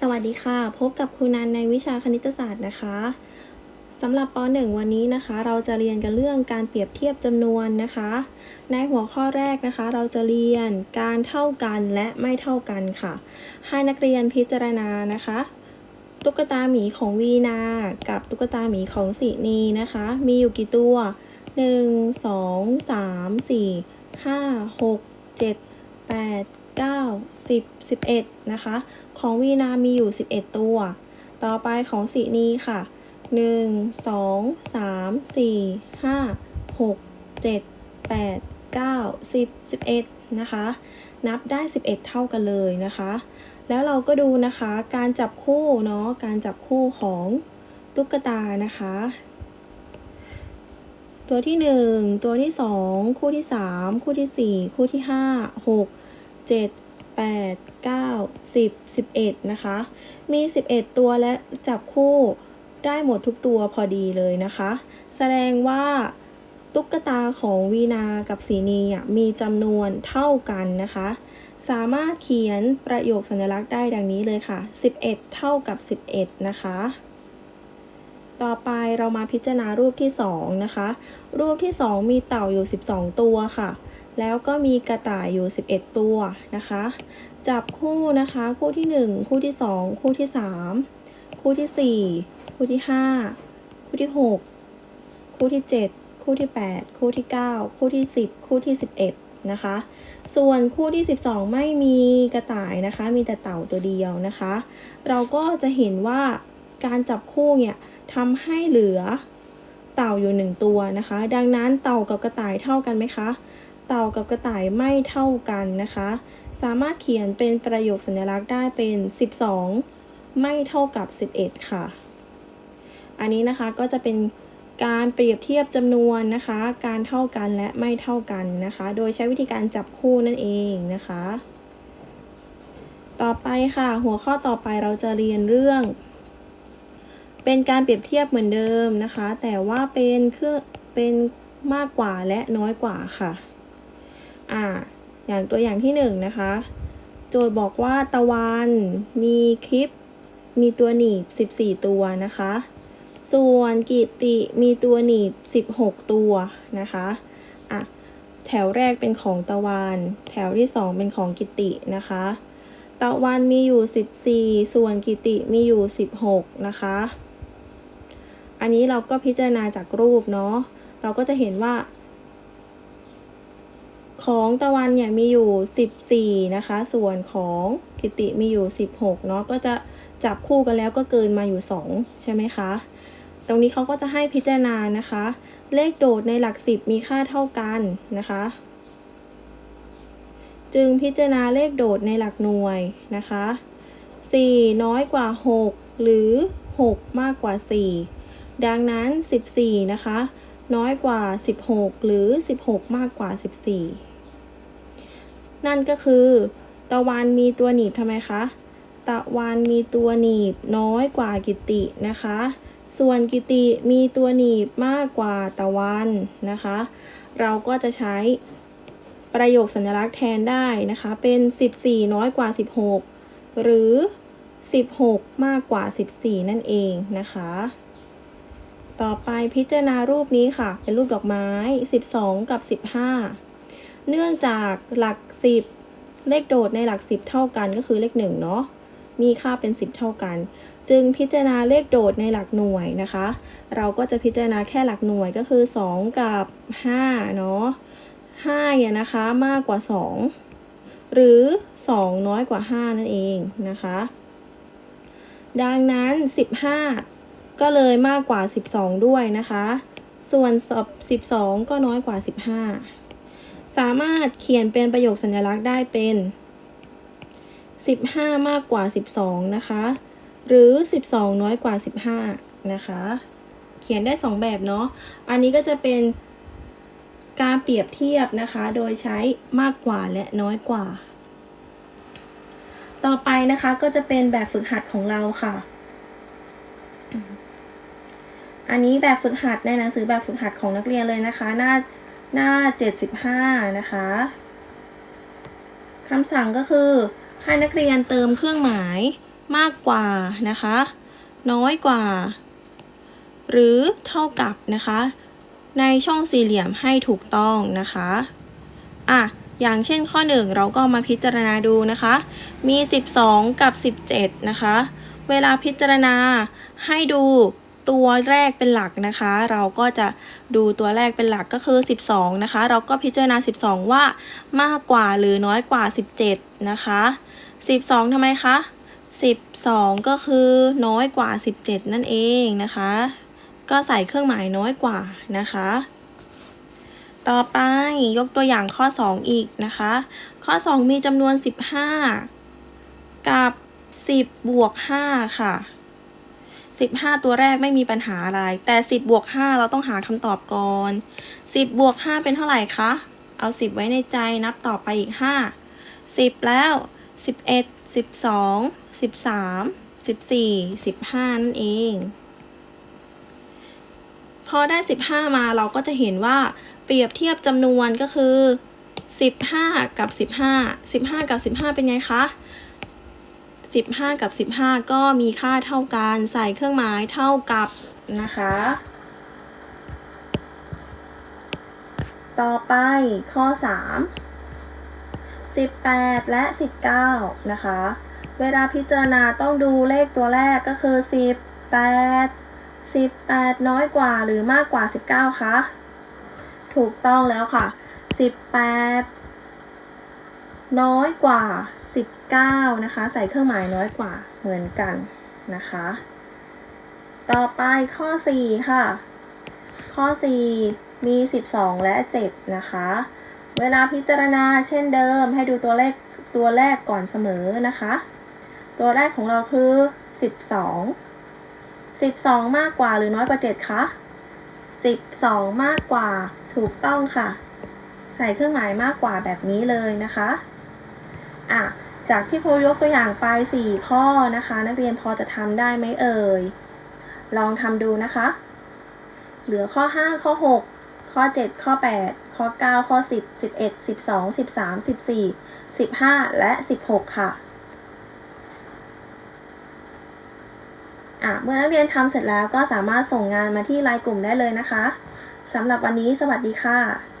สวัสดีค่ะ พบกับครูนันในวิชาคณิตศาสตร์นะคะสำหรับป .1 วันนี้นะคะ เราจะเรียนกันเรื่องการเปรียบเทียบจำนวนนะคะ ในหัวข้อแรกนะคะ เราจะเรียนการเท่ากันและไม่เท่ากันค่ะ ให้นักเรียนพิจารณานะคะ ตุ๊กตาหมีของวีนา กับตุ๊กตาหมีของสีนีนะคะ มีอยู่กี่ตัว 1 2 3 4 5 6 7 8 9 10 11 นะคะ ของวีนามีอยู่ 11 ตัว ต่อไปของสีนีค่ะ 1 2 3 4 5 6 7 8 9 10 11 นะคะ นับได้ 11 เท่ากันเลยนะคะ แล้วเราก็ดูนะคะการจับคู่เนาะ การจับคู่ของตุ๊กตานะคะ ตัวที่ 1 ตัวที่ 2 คู่ที่ 3 คู่ที่ 4 คู่ที่ 5 6 7 8 9 10 11 นะคะ มี 11 ตัวและจับคู่ได้หมดทุกตัวพอดีเลยนะคะ แสดงว่าตุ๊กตาของวีนากับสีนีมีจำนวนเท่ากันนะคะ สามารถเขียนประโยคสัญลักษณ์ได้ดังนี้เลยค่ะ 11 เท่ากับ 11 นะคะ ต่อไปเรามาพิจารณารูปที่ 2 นะคะ รูปที่ 2 มีเต่าอยู่ 12 ตัวค่ะ แล้วก็มีกระต่ายอยู่ 11 ตัวนะคะ จับคู่นะคะ คู่ที่ 1 คู่ที่ 2 คู่ที่ 3 คู่ที่ 4 คู่ที่ 5 คู่ที่ 6 คู่ที่ 7 คู่ที่ 8 คู่ที่ 9 คู่ที่ 10 คู่ที่ 11 นะคะ ส่วนคู่ที่ 12 ไม่มีกระต่ายนะคะ มีแต่เต่าตัวเดียวนะคะ เราก็จะเห็นว่าการจับคู่เนี่ยทำให้เหลือเต่าอยู่หนึ่งตัวนะคะ ดังนั้นเต่ากับกระต่ายเท่ากันไหมคะ เต่ากับกระต่ายไม่เท่ากันนะคะ สามารถเขียนเป็นประโยคสัญลักษณ์ได้เป็น 12 ไม่เท่ากับ 11 ค่ะ อันนี้นะคะก็จะเป็นการเปรียบเทียบจำนวนนะคะ การเท่ากันและไม่เท่ากันนะคะ โดยใช้วิธีการจับคู่นั่นเองนะคะ ต่อไปค่ะ หัวข้อต่อไปเราจะเรียนเรื่อง เป็นการเปรียบเทียบเหมือนเดิมนะคะ แต่ว่าเป็นเครื่องเป็นมากกว่าและน้อยกว่าค่ะ อ่าอย่างตัวอย่างที่หนึ่งนะคะ โจทย์บอกว่าตะวันมีคลิป มีตัวหนีบ 14 ตัวนะคะ ส่วนกิติมีตัวหนีบ 16 ตัวนะคะอะแถวแรกเป็นของตะวัน แถวที่ 2 เป็นของกิตินะคะ ตะวันมีอยู่ 14 ส่วนกิติมีอยู่ 16 นะคะ อันนี้เราก็พิจารณาจากรูปเนาะเราก็จะเห็นว่า ของตะวันเนี่ยมีอยู่ 14 นะคะ ส่วนของกิติมีอยู่ 16 เนาะก็จะจับคู่กันแล้วก็เกินมาอยู่ 2 ใช่ไหมคะ ตรงนี้เขาก็จะให้พิจารณานะคะ เลขโดดในหลัก 10 มีค่าเท่ากันนะคะ จึงพิจารณาเลขโดดในหลักหน่วยนะคะ 4 น้อยกว่า 6 หรือ 6 มากกว่า 4 ดังนั้น 14 นะคะ น้อยกว่า 16 หรือ 16 มากกว่า 14 นั่นก็คือ ตะวันมีตัวหนีบทำไมคะ ตะวันมีตัวหนีบน้อยกว่ากิตินะคะ ส่วนกิติมีตัวหนีบมากกว่าตะวันนะคะ เราก็จะใช้ประโยคสัญลักษณ์แทนได้นะคะ เป็น 14 น้อยกว่า 16 หรือ 16 มากกว่า 14 นั่นเองนะคะ ต่อไปพิจารณารูปนี้ค่ะ เป็นรูปดอกไม้ 12 กับ 15 เนื่องจากหลัก 10 เลขโดดในหลัก 10 เท่ากันก็คือเลข1เนาะมีค่าเป็น 10 เท่ากัน จึงพิจารณาเลขโดดในหลักหน่วยนะคะ เราก็จะพิจารณาแค่หลักหน่วยก็คือ 2 กับ 5 เนาะ5เนี่ยนะคะมากกว่า 2 หรือ 2 น้อยกว่า 5 นั่นเองนะคะ ดังนั้น 15 ก็เลยมากกว่า 12 ด้วยนะคะ ส่วน12 ก็น้อยกว่า 15 สามารถเขียนเป็นประโยคสัญลักษณ์ได้เป็น 15 มากกว่า 12 นะคะ หรือ 12 น้อยกว่า 15 นะคะ เขียนได้ 2 แบบเนาะ อันนี้ก็จะเป็นการเปรียบเทียบนะคะ โดยใช้มากกว่าและน้อยกว่า ต่อไปนะคะก็จะเป็นแบบฝึกหัดของเราค่ะ อันนี้แบบฝึกหัดในหนังสือแบบฝึกหัดของนักเรียนเลยนะคะ หน้าหน้า 75 นะคะคำสั่งก็คือ ให้นักเรียนเติมเครื่องหมายมากกว่านะคะ น้อยกว่า หรือเท่ากับนะคะ ในช่องสี่เหลี่ยมให้ถูกต้องนะคะอะอย่างเช่นข้อ 1 เราก็มาพิจารณาดูนะคะ มี 12 กับ 17 นะคะ เวลาพิจารณาให้ดู ตัวแรกเป็นหลักนะคะ เราก็จะดูตัวแรกเป็นหลักก็คือ 12 นะคะ เราก็พิจารณา 12 ว่ามากกว่าหรือน้อยกว่า 17 นะคะ 12ทำไมคะ 12 ก็คือน้อยกว่า 17 นั่นเองนะคะ ก็ใส่เครื่องหมายน้อยกว่านะคะ ต่อไปยกตัวอย่างข้อ 2 อีกนะคะ ข้อ 2 มีจำนวน 15 กับ 10 บวก 5 ค่ะ 15 ตัวแรกไม่มีปัญหาอะไร แต่ 10บวก5เราต้องหาคำตอบก่อน 10บวก5เป็นเท่าไหร่คะ เอา 10 ไว้ในใจนับต่อไปอีก 5 10 แล้ว 11 12 13 14 15 นั่นเอง พอได้ 15 มาเราก็จะเห็นว่าเปรียบเทียบจำนวนก็คือ 15 กับ 15 15 กับ 15 เป็นไงคะ 15 กับ 15 ก็มีค่าเท่ากันใส่เครื่องหมายเท่ากับนะคะ ต่อไปข้อ 3 18 และ 19 นะคะ เวลาพิจารณาต้องดูเลขตัวแรกก็คือ 18 18 น้อยกว่าหรือมากกว่า 19 คะ ถูกต้องแล้วค่ะ 18 น้อยกว่า 19 นะคะ ใส่เครื่องหมายน้อยกว่าเหมือนกันนะคะ ต่อไปข้อ 4 ค่ะ ข้อ 4 มี 12 และ 7 นะคะ เวลาพิจารณาเช่นเดิมให้ดูตัวเลขตัวแรกก่อนเสมอนะคะ ตัวแรกของเราคือ 12 12 มากกว่าหรือน้อยกว่า 7 คะ 12 มากกว่าถูกต้องค่ะ ใส่เครื่องหมายมากกว่าแบบนี้เลยนะคะ อะ จากที่ครูยกตัวอย่างไป4ข้อนะคะ นักเรียนพอจะทำได้ไหมเอ่ย ลองทำดูนะคะ เหลือข้อ 5 ข้อ 6 ข้อ 7 ข้อ 8 ข้อ 9 ข้อ 10 11 12 13 14 15 และ 16 ค่ะอะเมื่อนักเรียนทำเสร็จแล้วก็สามารถส่งงานมาที่ไลน์กลุ่มได้เลยนะคะสำหรับวันนี้สวัสดีค่ะ